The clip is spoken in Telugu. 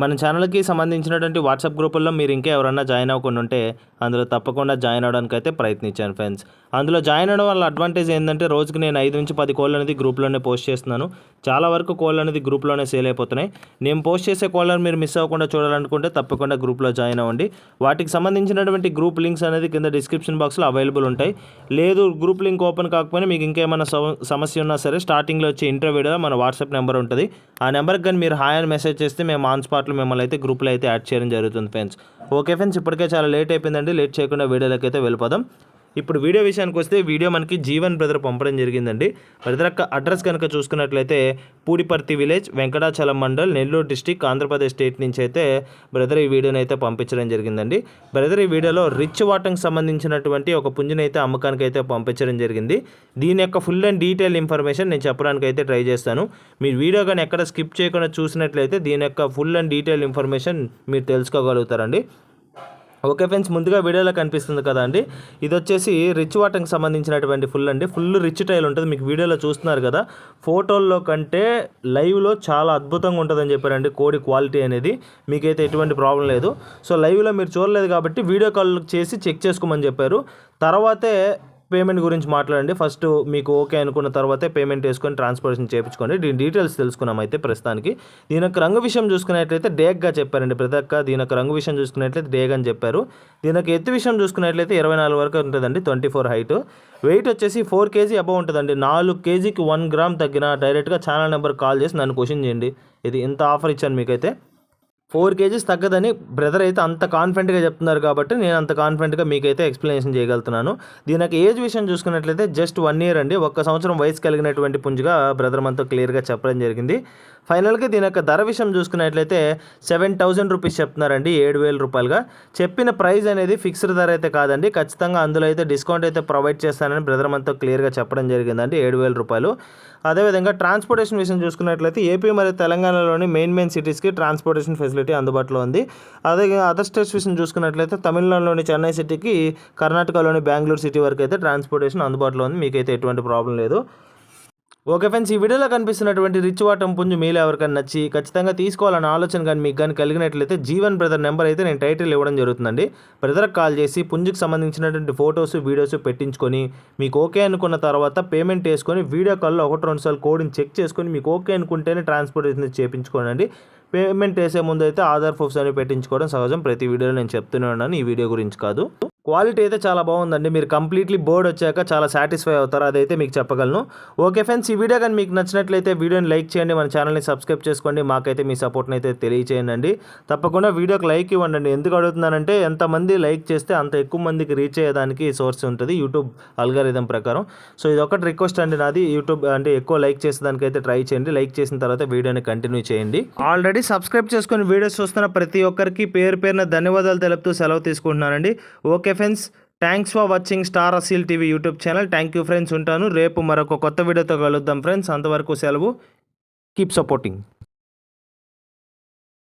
మన ఛానల్కి సంబంధించినటువంటి వాట్సాప్ గ్రూపుల్లో మీరు ఇంకా ఎవరైనా జాయిన్ అవ్వకుండా ఉంటే అందులో తప్పకుండా జాయిన్ అవ్వడానికి అయితే ప్రయత్నించాను ఫ్రెండ్స్. అందులో జాయిన్ అవ్వడం వల్ల అడ్వాంటేజ్ ఏంటంటే రోజుకి నేను ఐదు నుంచి పది కోళ్ళు అనేది గ్రూప్లోనే పోస్ట్ చేస్తున్నాను. చాలా వరకు కోళ్ళు అనేది గ్రూప్లోనే సేల్ అయిపోతున్నాయి. నేను పోస్ట్ చేసే కోళ్ళను మీరు మిస్ అవ్వకుండా చూడాలనుకుంటే తప్పకుండా గ్రూప్లో జాయిన్ అవ్వండి. వాటికి సంబంధించినటువంటి గ్రూప్ లింక్స్ అనేది కింద డిస్క్రిప్షన్ బాక్స్లో అవైలబుల్ ఉంటాయి. లేదు గ్రూప్ లింక్ ఓపెన్ కాకపోయినా మీకు ఇంకేమైనా సమస్య ఉన్నా సరే స్టార్టింగ్లో వచ్చే ఇంటర్వ్యూలో మన వాట్సాప్ నెంబర్ ఉంటుంది. ఆ నెంబర్కి కానీ మీరు హాయ్ అని మెసేజ్ చేస్తే మేము ఆన్ స్పాట్ స్పాట్లో మిమ్మల్ని అయితే గ్రూప్లో అయితే యాడ్ చేయడం జరుగుతుంది ఫ్రెండ్స్. ఓకే ఫ్రెండ్స్ ఇప్పటికే చాలా లేట్ అయిపోయిందండి. లేట్ చేయకుండా వీడియోలోకి అయితే వెళ్ళిపోదాం. ఇప్పుడు వీడియో విషయానికి వస్తే వీడియో మనకి జీవన్ బ్రదర్ పంపడం జరిగిందండి. బ్రదర్ యొక్క అడ్రస్ కనుక చూసుకున్నట్లయితే Pudiparthi village Venkatachalam mandal Nellore district Andhra Pradesh state నుంచి అయితే బ్రదర్ ఈ వీడియోని అయితే పంపించడం జరిగిందండి. బ్రదర్ ఈ వీడియోలో రిచ్ వాటర్కి సంబంధించినటువంటి ఒక పుంజుని అయితే అమ్మకానికి అయితే పంపించడం జరిగింది. దీని యొక్క ఫుల్ అండ్ డీటెయిల్ ఇన్ఫర్మేషన్ నేను చెప్పడానికి అయితే ట్రై చేస్తాను. మీరు వీడియో కానీ ఎక్కడ స్కిప్ చేయకుండా చూసినట్లయితే దీని యొక్క ఫుల్ అండ్ డీటెయిల్ ఇన్ఫర్మేషన్ మీరు తెలుసుకోగలుగుతారండి. ఓకే ఫ్రెండ్స్ ముందుగా వీడియోలో కనిపిస్తుంది కదా అండి. ఇది వచ్చేసి రిచ్ వాటర్కి సంబంధించినటువంటి ఫుల్ అండి. ఫుల్ రిచ్ టైల్ ఉంటుంది. మీకు వీడియోలో చూస్తున్నారు కదా. ఫోటోల్లో కంటే లైవ్లో చాలా అద్భుతంగా ఉంటుందని చెప్పారండి కోడి క్వాలిటీ అనేది. మీకైతే ఎటువంటి ప్రాబ్లం లేదు. సో లైవ్లో మీరు చూడలేదు కాబట్టి వీడియో కాల్ చేసి చెక్ చేసుకోమని చెప్పారు. తర్వాతే పేమెంట్ గురించి మాట్లాడండి. ఫస్ట్ మీకు ఓకే అనుకున్న తర్వాతే పేమెంట్ వేసుకొని ట్రాన్స్పోర్టేషన్ చేయించుకోండి. దీని డీటెయిల్స్ తెలుసుకున్నాం అయితే ప్రస్తుతానికి. దీని యొక్క రంగు విషయం చూసుకున్నట్లయితే డేగ్గా చెప్పారండి ప్రతి ఒక్క. దీని యొక్క రంగు విషయం చూసుకున్నట్లయితే డేగ్ అని చెప్పారు. దీని యొక్క ఎత్తు విషయం చూసుకున్నట్లయితే ఇరవై నాలుగు వరకు ఉంటుందండి ట్వంటీ ఫోర్ హైట్ వెయిట్ వచ్చేసి ఫోర్ కేజీ అబౌవ్ ఉంటుందండి. నాలుగు కేజీకి వన్ గ్రామ్ తగ్గిన డైరెక్ట్గా ఛానల్ నెంబర్ కాల్ చేసి నన్ను క్వశ్చన్ చేయండి. ఇది ఇంత ఆఫర్ ఇచ్చాను మీకైతే. ఫోర్ కేజీస్ తగ్గదని బ్రదర్ అయితే అంత కాన్ఫిడెంట్గా చెప్తున్నారు కాబట్టి నేను అంత కాన్ఫిడెంట్గా మీకైతే ఎక్స్ప్లెనేషన్ చేయగలుగుతున్నాను. దీనికి ఏజ్ విషయం చూసుకున్నట్లయితే జస్ట్ వన్ ఇయర్ అండి. ఒక్క సంవత్సరం వయసు కలిగినటువంటి పుంజుగా బ్రదర్ మనతో క్లియర్గా చెప్పడం జరిగింది. ఫైనల్గా దీని యొక్క ధర విషయం చూసుకున్నట్లయితే సెవెన్ థౌజండ్ రూపీస్ చెప్తున్నారండి ఏడు వేల రూపాయలుగా. చెప్పిన ప్రైస్ అనేది ఫిక్స్డ్ ధర అయితే కాదండి. ఖచ్చితంగా అందులో అయితే డిస్కౌంట్ అయితే ప్రొవైడ్ చేస్తానని బ్రదర్ మనతో క్లియర్గా చెప్పడం జరిగిందండి ఏడు వేల రూపాయలు. అదేవిధంగా ట్రాన్స్పోర్టేషన్ విషయం చూసుకున్నట్లయితే ఏపీ మరియు తెలంగాణలోని మెయిన్ మెయిన్ సిటీస్కి ట్రాన్స్పోర్టేషన్ ఫెసిలిటీ అందుబాటులో ఉంది. అదే అదర్ స్టేట్స్ విషయం చూసుకున్నట్లయితే తమిళనాడులోని చెన్నై సిటీకి కర్ణాటకలోని బెంగళూరు సిటీ వరకు అయితే ట్రాన్స్పోర్టేషన్ అందుబాటులో ఉంది. మీకైతే ఎటువంటి ప్రాబ్లం లేదు. ఓకే ఫ్రెండ్స్ ఈ వీడియోలో కనిపిస్తున్నటువంటి రిచ్ వాటం పుంజు మీలో ఎవరికైనా నచ్చి ఖచ్చితంగా తీసుకోవాలన్న ఆలోచన కానీ మీకు కానీ కలిగినట్లయితే జీవన్ బ్రదర్ నెంబర్ అయితే నేను టైటిల్ ఇవ్వడం జరుగుతుందండి. బ్రదర్కి కాల్ చేసి పుంజుకి సంబంధించినటువంటి ఫొటోస్ వీడియోస్ పెట్టించుకొని మీకు ఓకే అనుకున్న తర్వాత పేమెంట్ వేసుకొని వీడియో కాల్లో ఒకటి రెండు సార్లు కోడ్ని చెక్ చేసుకొని మీకు ఓకే అనుకుంటేనే ట్రాన్స్పోర్టేషన్ చేయించుకోనండి పేమెంట్ వేసే ముందు అయితే ఆధార్ ప్రూఫ్స్ అనేవి పెట్టించుకోవడం సహజం. ప్రతి వీడియోలో నేను చెప్తూనే ఉన్నాను. ఈ వీడియో గురించి కాదు. క్వాలిటీ అయితే చాలా బాగుందండి. మీరు కంప్లీట్లీ బోర్డ్ వచ్చాక చాలా సాటిస్ఫై అవుతారు. అదైతే మీకు చెప్పగలను. ఓకే ఫ్రెండ్స్ ఈ వీడియో కానీ మీకు నచ్చినట్లయితే వీడియోని లైక్ చేయండి. మన ఛానల్ని సబ్స్క్రైబ్ చేసుకోండి. మాకైతే మీ సపోర్ట్ని అయితే తెలియచేయండి. తప్పకుండా వీడియోకి లైక్ ఇవ్వండి ఎందుకు అడుగుతున్నానంటే ఎంతమంది లైక్ చేస్తే అంత ఎక్కువ మందికి రీచ్ అయ్యేదానికి సోర్స్ ఉంటుంది యూట్యూబ్ అల్గారిథం ప్రకారం. సో ఇది ఒకటి రిక్వెస్ట్ అండి నాది. యూట్యూబ్ అంటే ఎక్కువ లైక్ చేసేదానికి అయితే ట్రై చేయండి. లైక్ చేసిన తర్వాత వీడియోని కంటిన్యూ చేయండి. ఆల్రెడీ సబ్స్క్రైబ్ చేసుకొని వీడియోస్ చూస్తున్న ప్రతి ఒక్కరికి పేరు పేరున ధన్యవాదాలు తెలుపుతూ సెలవు తీసుకుంటున్నానండి. Okay friends thanks for watching star Aseel TV YouTube channel thank you friends ఉంటాను. రేపు మరొక కొత్త వీడియోతో కలుద్దాం ఫ్రెండ్స్ అంతవరకు సెలవు. Keep supporting